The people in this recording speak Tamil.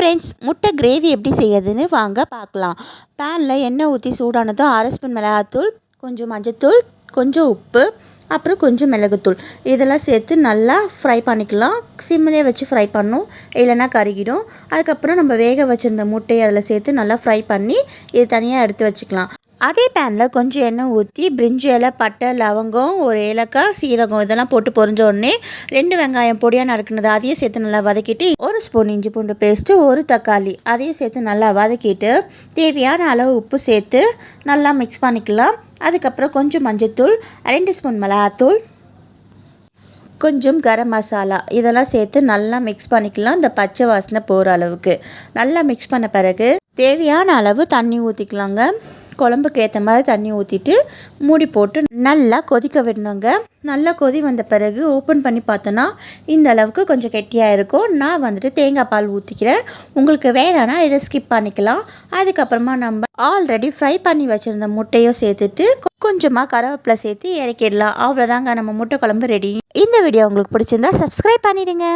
ஃப்ரெண்ட்ஸ் முட்டை கிரேவி எப்படி செய்யறதுன்னு வாங்க பார்க்கலாம். பேனில் எண்ணெய் ஊற்றி சூடானதும் அரை ஸ்பூன் மிளகாத்தூள் கொஞ்சம் மஞ்சத்தூள் கொஞ்சம் உப்பு அப்புறம் கொஞ்சம் மிளகுத்தூள். இதெல்லாம் சேர்த்து நல்லா ஃப்ரை பண்ணிக்கலாம். சிம்மிலே வச்சு ஃப்ரை பண்ணும். இல்லைன்னா கருகிடும். அதுக்கப்புறம் நம்ம வேக வச்சுருந்த முட்டையை அதில் சேர்த்து நல்லா ஃப்ரை பண்ணி இது தனியாக எடுத்து வச்சுக்கலாம். அதே பேனில் கொஞ்சம் எண்ணெய் ஊற்றி பிரிஞ்சு இலை பட்டை லவங்கம் ஒரு ஏலக்காய் சீரகம் இதெல்லாம் போட்டு பொறிஞ்ச உடனே ரெண்டு வெங்காயம் பொடியாக நறுக்குனது அதையும் சேர்த்து நல்லா வதக்கிட்டு ஒரு ஸ்பூன் இஞ்சி பூண்டு பேஸ்ட்டு ஒரு தக்காளி அதையும் சேர்த்து நல்லா வதக்கிட்டு தேவையான அளவு உப்பு சேர்த்து நல்லா மிக்ஸ் பண்ணிக்கலாம். அதுக்கப்புறம் கொஞ்சம் மஞ்சத்தூள் ரெண்டு ஸ்பூன் மிளகாத்தூள் கொஞ்சம் கரம் மசாலா இதெல்லாம் சேர்த்து நல்லா மிக்ஸ் பண்ணிக்கலாம். இந்த பச்சை வாசனை போகிற அளவுக்கு நல்லா மிக்ஸ் பண்ண பிறகு தேவையான அளவு தண்ணி ஊற்றிக்கலாங்க குழம்புக்கு ஏற்ற மாதிரி தண்ணி ஊற்றிட்டு மூடி போட்டு நல்லா கொதிக்க விடணுங்க. நல்லா கொதி வந்த பிறகு ஓப்பன் பண்ணி பார்த்தோன்னா இந்த அளவுக்கு கொஞ்சம் கெட்டியாக இருக்கும். நான் வந்துட்டு தேங்காய் பால் ஊற்றிக்கிறேன் உங்களுக்கு வேணான்னா இதை ஸ்கிப் பண்ணிக்கலாம். அதுக்கப்புறமா நம்ம ஆல்ரெடி ஃப்ரை பண்ணி வச்சுருந்த முட்டையும் சேர்த்துட்டு கொஞ்சமாக கருவேப்பிலை சேர்த்து இறக்கிடலாம். அவ்வளோதாங்க நம்ம முட்டை குழம்பு ரெடி இந்த வீடியோ உங்களுக்கு பிடிச்சிருந்தா சப்ஸ்கிரைப் பண்ணிவிடுங்க